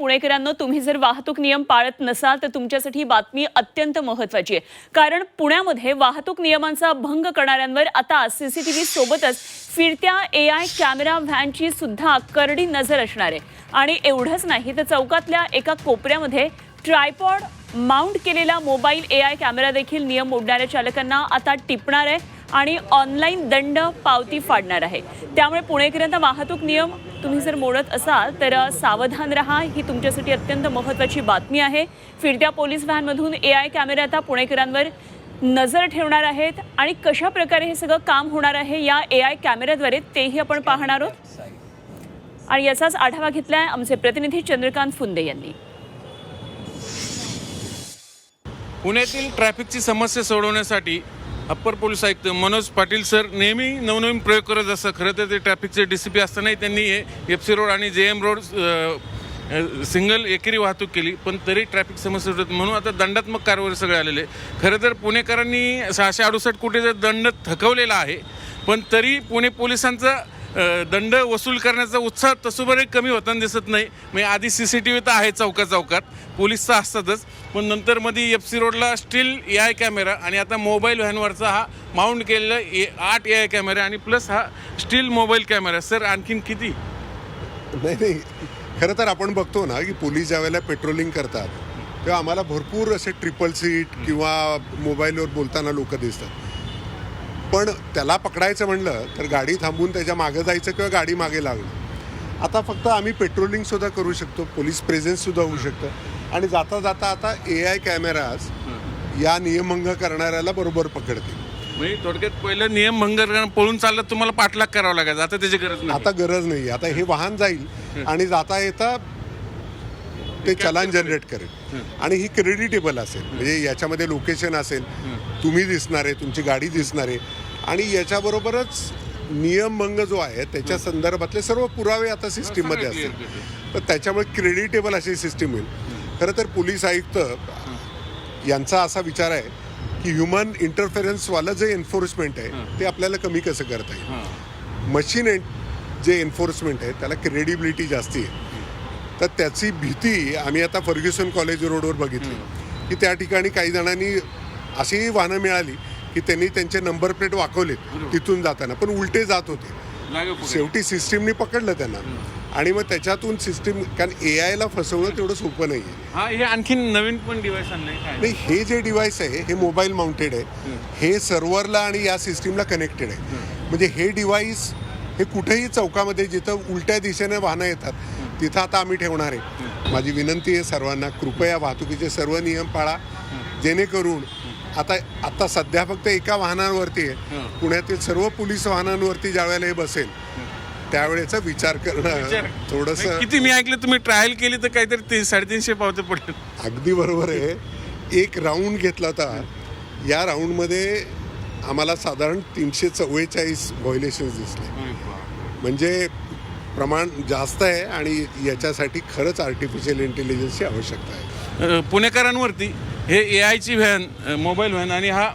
पुणेकरांनो तुम्ही जर वाहतूक नियम पाळत नसाल तर तुमच्यासाठी बातमी अत्यंत महत्वाची आहे. कारण पुण्यामध्ये वाहतूक नियमांचा भंग करणाऱ्यांवर आता सीसीटीव्ही सोबतच फिरत्या ए आय कॅमेरा व्हॅनची सुद्धा करडी नजर असणार आहे. आणि एवढंच नाही तर चौकातल्या एका कोपऱ्यामध्ये ट्रायपॉड माउंट केलेला मोबाईल ए आय कॅमेरा देखील नियम मोडणाऱ्या चालकांना आता टिपणार आहे. आणि ऑनलाईन दंड पावती फाडणार आहे. त्यामुळे पुणेकरांचा वाहतूक नियम तुम्ही जर मोडत असाल तर सावधान राहा. ही तुमच्यासाठी अत्यंत महत्त्वाची बातमी आहे. फिरत्या पोलीस व्हॅनमधून ए आय कॅमेरे आता पुणेकरांवर नजर ठेवणार आहेत. आणि कशा प्रकारे हे सगळं काम होणार आहे या ए आय कॅमेऱ्याद्वारे तेही आपण पाहणार आहोत. आणि याचाच आढावा आहे आमचे प्रतिनिधी चंद्रकांत फुंदे यांनी. पुण्यातील ट्रॅफिकची समस्या सोडवण्यासाठी अप्पर पोलीस आयुक्त मनोज पाटील सर नेहमी नवनवीन प्रयोग करत असतात. खरं तर ते ट्रॅफिकचे डी सी पी असतानाही त्यांनी एफ सी रोड आणि जे एम रोड सिंगल एकेरी वाहतूक केली. पण तरी ट्रॅफिक समस्या होत. म्हणून आता दंडात्मक कारवाई सगळे आलेले खरं तर पुणेकरांनी सहाशे अडुसष्ट कोटीचा दंड थकवलेला आहे. पण तरी पुणे पोलिसांचा दंड वसूल करण्याचा उत्साह तसोबरही कमी होताना दिसत नाही. म्हणजे आधी सी सी टी व्ही तर आहे चौका चौकात. पोलीस तर असतातच. पण नंतर मध्ये एफ सी रोडला स्टील ए आय कॅमेरा आणि आता मोबाईल व्हॅनवरचा हा माउंट केलेला ए आठ ए आय कॅमेरा आणि प्लस हा स्टील मोबाईल कॅमेरा सर आणखीन किती? नाही नाही. खरं तर आपण बघतो ना की पोलीस ज्या वेळेला पेट्रोलिंग करतात तेव्हा आम्हाला भरपूर असे ट्रिपल सीट किंवा मोबाईलवर बोलताना लोक दिसतात. पण त्याला पकडायचं म्हणलं तर गाडी थांबून त्याच्यामागे जायचं किंवा गाडी मागे लागणं. आता फक्त आम्ही पेट्रोलिंग सुद्धा करू शकतो पोलीस प्रेझेन्स सुद्धा होऊ शकतं. आणि जाता जाता आता ए आय कॅमेराज या नियमभंग करणाऱ्याला बरोबर पकडतील म्हणजे थोडक्यात पहिलं नियम भंग करणं, पळून चाललं तुम्हाला पाठलाग करावं लागायचं. आता त्याची गरज नाही. आता गरज नाही आता हे वाहन जाईल आणि जाता येता ते चलान जनरेट करेल. आणि ही क्रेडिटेबल असेल. म्हणजे याच्यामध्ये लोकेशन असेल. तुम्ही दिसणार आहे तुमची गाडी दिसणार आहे. आणि याच्याबरोबरच नियमभंग जो आहे त्याच्या संदर्भातले सर्व पुरावे आता सिस्टीममध्ये असतील. तर त्याच्यामुळे क्रेडिटेबल अशी सिस्टीम होईल खरं तर पोलीस आयुक्त यांचा असा विचार आहे की ह्युमन इंटरफेरन्सवालं जे एन्फोर्समेंट आहे ते आपल्याला कमी कसं करता येईल. मशीन जे एन्फोर्समेंट आहे त्याला क्रेडिबिलिटी जास्ती आहे. तर त्याची भीती आम्ही आता फर्ग्युसन कॉलेज रोडवर बघितली. की त्या ठिकाणी काही जणांनी अशीही वाहनं मिळाली की त्यांनी त्यांचे नंबर प्लेट वाकवलेत तिथून जाताना. पण उलटे जात होते. शेवटी सिस्टीमनी पकडलं त्यांना. आणि मग त्याच्यातून सिस्टीम कारण ए आयला फसवणं तेवढं सोपं नाही आहे हा हे आणखीन नवीन पण डिव्हाइस काय? नाही हे जे डिव्हाइस आहे हे मोबाईल माउंटेड आहे. हे. सर्व्हरला आणि या सिस्टीमला कनेक्टेड आहे. म्हणजे हे डिव्हाइस हे कुठेही चौकामध्ये जिथं उलट्या दिशेने वाहनं येतात तिथं आता आम्ही ठेवणार आहे. माझी विनंती आहे सर्वांना कृपया वाहतुकीचे सर्व नियम पाळा. जेणेकरून आता आता सध्या फक्त एका वाहनांवरती आहे. पुण्यातील सर्व पोलीस वाहनांवरती ज्यावेळेला हे बसेल त्यावेळेचा विचार करणं थोडंसं किती मी ऐकलं तुम्ही ट्रायल केली तर काहीतरी तीन साडेतीनशे पावते पडले. अगदी बरोबर आहे. एक राऊंड घेतला होता. या राऊंडमध्ये आम्हाला साधारण तीनशे चव्वेचाळीस व्हायोलेशन्स दिसले. म्हणजे प्रमाण जास्त आहे आणि याच्यासाठी खरंच आर्टिफिशियल इंटेलिजन्सची आवश्यकता आहे. पुणेकरांवरती हे ए आयची व्हॅन मोबाईल व्हॅन आणि हा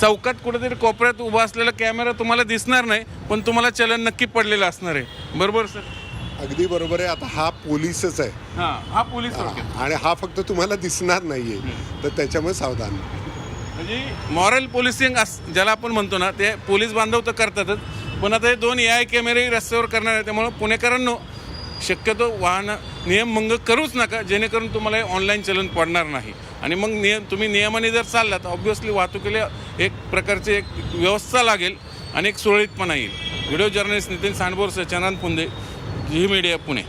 चौकात कुठेतरी कोपऱ्यात उभा असलेला कॅमेरा तुम्हाला दिसणार नाही पण तुम्हाला चलन नक्की पडलेलं असणार आहे. बरोबर सर? अगदी बरोबर आहे. आता हा पोलीसच आहे. हा हा पोलीस थोडक्यात. आणि हा फक्त तुम्हाला दिसणार नाहीये. तर त्याच्यामुळे सावधान. म्हणजे मॉरल पोलिसिंग अस ज्याला आपण म्हणतो ना ते पोलीस बांधव तर करतातच पण आता हे दोन ए आय कॅमेरे रस्त्यावर करणार आहे त्यामुळे पुणेकरांनो शक्यतो वाहन नियमभंग करूच नका जेणेकरून तुम्हाला ऑनलाईन चलन पडणार नाही. आणि मग नियम तुम्ही नियमाने जर चाललात तर ऑब्व्हियसली वाहतुकीला एक प्रकारची एक व्यवस्था लागेल आणि एक सुरळीतपणा येईल. व्हिडिओ जर्नलिस्ट नितीन सांडबोर सचनान पुंदे झी मीडिया पुणे.